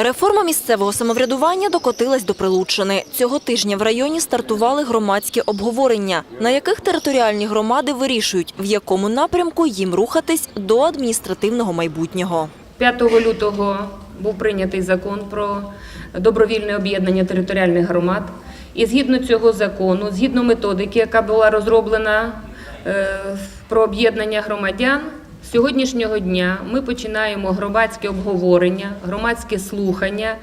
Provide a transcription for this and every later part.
Реформа місцевого самоврядування докотилась до Прилуччини. Цього тижня в районі стартували громадські обговорення, на яких територіальні громади вирішують, в якому напрямку їм рухатись до адміністративного майбутнього. 5 лютого був прийнятий закон про добровільне об'єднання територіальних громад. І згідно цього закону, згідно методики, яка була розроблена е, про об'єднання громадян, сьогоднішнього дня ми починаємо громадське обговорення, громадське слухання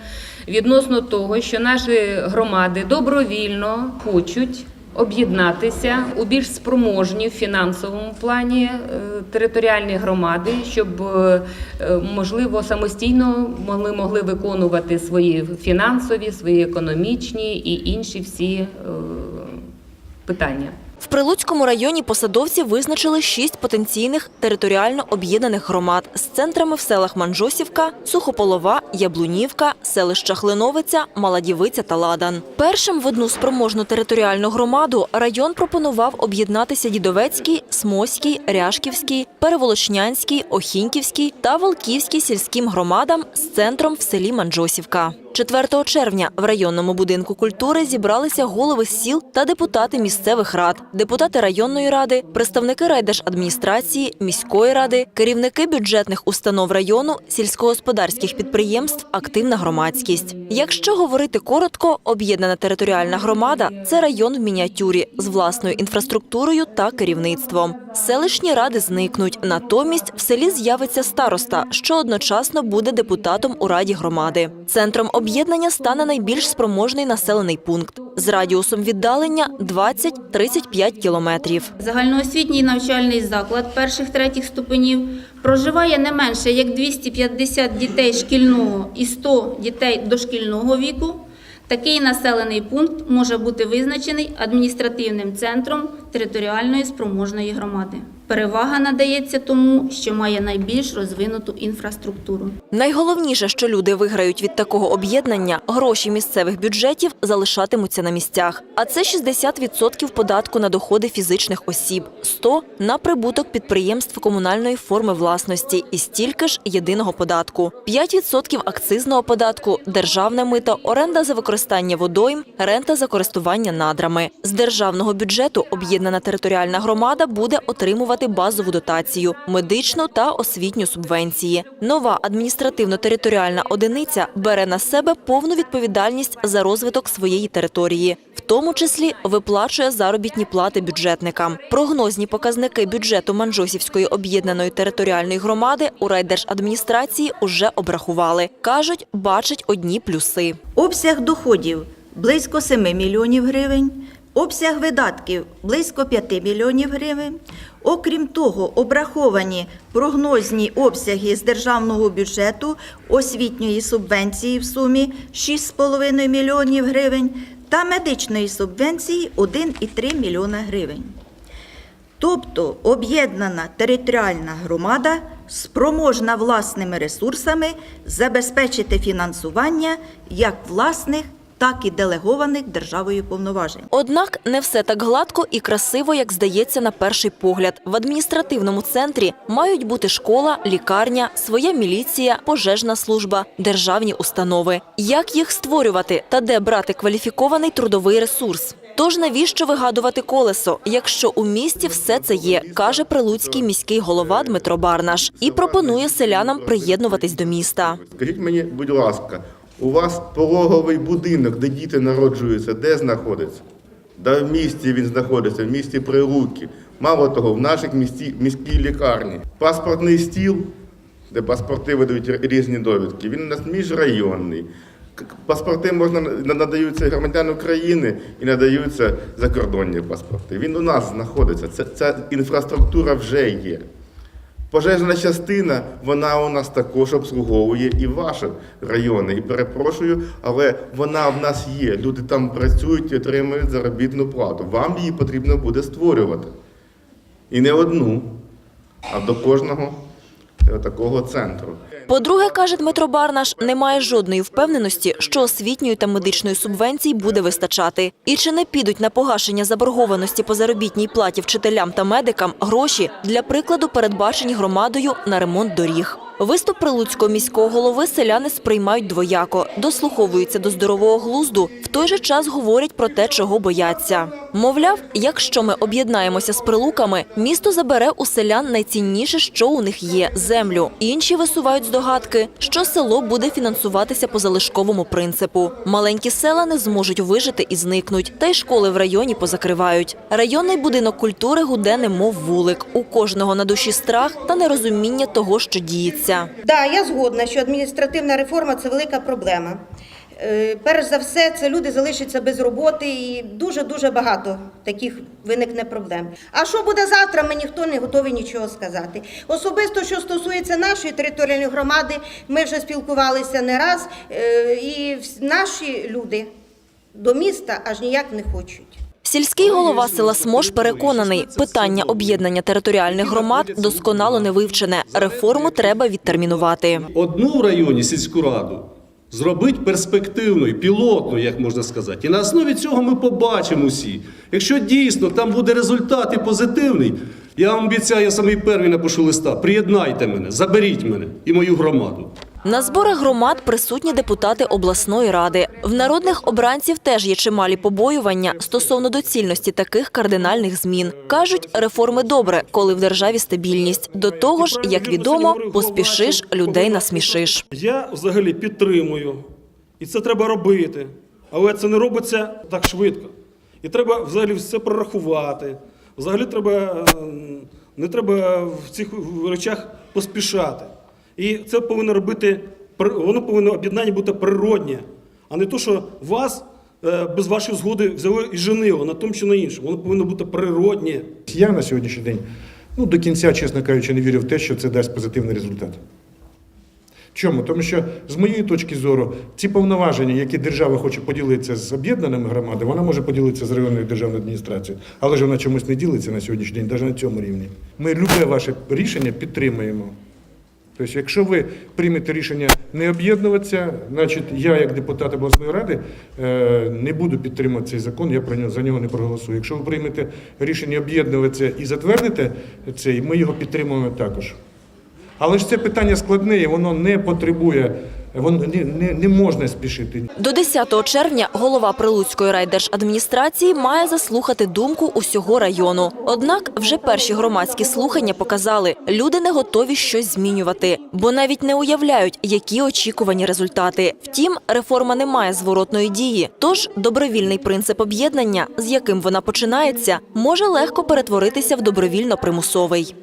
відносно того, що наші громади добровільно хочуть об'єднатися у більш спроможні в фінансовому плані е, територіальні громади, щоб е, можливо самостійно могли могли виконувати свої фінансові, свої економічні і інші всі е, питання. В Прилуцькому районі посадовці визначили шість потенційних територіально об'єднаних громад з центрами в селах Манжосівка, Сухополова, Яблунівка, селища Хлиновиця, Маладівиця та Ладан. Першим в одну спроможну територіальну громаду район пропонував об'єднатися Дідовецький, Смоський, Ряшківський, Переволочнянський, Охіньківський та Волківський сільським громадам з центром в селі Манжосівка. 4 червня в районному будинку культури зібралися голови сіл та депутати місцевих рад, депутати районної ради, представники райдержадміністрації, міської ради, керівники бюджетних установ району, сільськогосподарських підприємств, активна громадськість. Якщо говорити коротко, об'єднана територіальна громада це район в мініатюрі з власною інфраструктурою та керівництвом. Селищні ради зникнуть. Натомість в селі з'явиться староста, що одночасно буде депутатом у раді громади. Центром об'єднання стане найбільш спроможний населений пункт з радіусом віддалення 20-35 кілометрів. Загальноосвітній навчальний заклад перших-третіх ступенів проживає не менше як 250 дітей шкільного і 100 дітей дошкільного віку. Такий населений пункт може бути визначений адміністративним центром територіальної спроможної громади. Перевага надається тому, що має найбільш розвинуту інфраструктуру. Найголовніше, що люди виграють від такого об'єднання, гроші місцевих бюджетів залишатимуться на місцях. А це 60% податку на доходи фізичних осіб, 100% на прибуток підприємств комунальної форми власності і стільки ж єдиного податку, 5% акцизного податку, державне мито, оренда за використання водойм, рента за користування надрами. З державного бюджету об'єднана територіальна громада буде отримувати базову дотацію, медичну та освітню субвенції. Нова адміністративно-територіальна одиниця бере на себе повну відповідальність за розвиток своєї території, в тому числі виплачує заробітні плати бюджетникам. Прогнозні показники бюджету Манжосівської об'єднаної територіальної громади у райдержадміністрації уже обрахували. кажуть, бачать одні плюси. Обсяг доходів близько 7 мільйонів гривень, обсяг видатків близько 5 мільйонів гривень. Окрім того, обраховані прогнозні обсяги з державного бюджету освітньої субвенції в сумі 6,5 мільйонів гривень та медичної субвенції 1,3 мільйона гривень. Тобто об'єднана територіальна громада спроможна власними ресурсами забезпечити фінансування як власних, так і делегованих державою повноважень. Однак не все так гладко і красиво, як здається на перший погляд. В адміністративному центрі мають бути школа, лікарня, своя міліція, пожежна служба, державні установи. Як їх створювати та де брати кваліфікований трудовий ресурс? Тож навіщо вигадувати колесо, якщо у місті все це є, каже прилуцький міський голова Дмитро Барнаш і пропонує селянам приєднуватись до міста. Скажіть мені, будь ласка, у вас пологовий будинок, де діти народжуються, де знаходиться? Да в місті він знаходиться, в місті Прилуки. Мало того, в нашій міській лікарні. Паспортний стіл, де паспорти видають різні довідки, він у нас міжрайонний. Паспорти можна надаються громадян України і надаються закордонні паспорти. Він у нас знаходиться. Це, ця інфраструктура вже є. Пожежна частина, вона у нас також обслуговує і ваші райони. І перепрошую, але вона в нас є. Люди там працюють і отримують заробітну плату. Вам її потрібно буде створювати. І не одну, а до кожного такого центру. По-друге, каже Дмитро Барнаш, немає жодної впевненості, що освітньої та медичної субвенцій буде вистачати. І чи не підуть на погашення заборгованості по заробітній платі вчителям та медикам гроші для прикладу, передбачені громадою на ремонт доріг. Виступ прилуцького міського голови селяни сприймають двояко, дослуховуються до здорового глузду, в той же час говорять про те, чого бояться. Мовляв, якщо ми об'єднаємося з прилуками, місто забере у селян найцінніше, що у них є землю. Інші висувають здогадки, що село буде фінансуватися по залишковому принципу. Маленькі села не зможуть вижити і зникнуть, та й школи в районі позакривають. Районний будинок культури гуде немов вулик. У кожного на душі страх та нерозуміння того, що діється. Да, я згодна, що адміністративна реформа це велика проблема. Е, Перш за все, це люди залишаться без роботи і дуже-дуже багато таких виникне проблем. А що буде завтра, ми ніхто не готовий нічого сказати. Особисто, що стосується нашої територіальної громади, ми вже спілкувалися не раз, е, і наші люди до міста аж ніяк не хочуть. Сільський голова села Смош переконаний, питання об'єднання територіальних громад досконало не вивчене. Реформу треба відтермінувати. одну в районі сільську раду зробити перспективною, пілотною, як можна сказати. І на основі цього ми побачимо усі. Якщо дійсно там буде результат і позитивний, я вам обіцяю, я самий перший напишу листа. Приєднайте мене, заберіть мене і мою громаду. На зборах громад присутні депутати обласної ради. В народних обранців теж є чималі побоювання стосовно доцільності таких кардинальних змін. Кажуть, реформи добре, коли в державі стабільність. До того ж, як відомо, поспішиш, людей насмішиш. Я взагалі підтримую, і це треба робити. Але це не робиться так швидко. І треба взагалі все прорахувати. Взагалі треба, е, не треба в цих речах поспішати. І це повинно робити, воно повинно об'єднання бути природнє, а не то, що вас е, без вашої згоди взяли і женило на тому чи на іншому. Воно повинно бути природнє. Я на сьогоднішній день ну, до кінця, чесно кажучи, не вірю в те, що це дасть позитивний результат. Чому? Тому що, з моєї точки зору, ці повноваження, які держава хоче поділитися з об'єднаними громадами, вона може поділитися з районною державною адміністрацією, але ж вона чомусь не ділиться на сьогоднішній день, навіть на цьому рівні. Ми любе ваше рішення підтримуємо. Тобто, якщо ви приймете рішення не об'єднуватися, значить я, як депутат обласної ради, е, не буду підтримувати цей закон, я про нього за нього не проголосую. Якщо ви приймете рішення об'єднуватися і затвердите цей, ми його підтримуємо також. Але ж це питання складне, і воно не потребує, воно не, не, не можна спішити. До 10 червня голова Прилуцької райдержадміністрації має заслухати думку усього району. Однак вже перші громадські слухання показали, люди не готові щось змінювати, бо навіть не уявляють, які очікувані результати. Втім, реформа не має зворотної дії. Тож добровільний принцип об'єднання, з яким вона починається, може легко перетворитися в добровільно примусовий.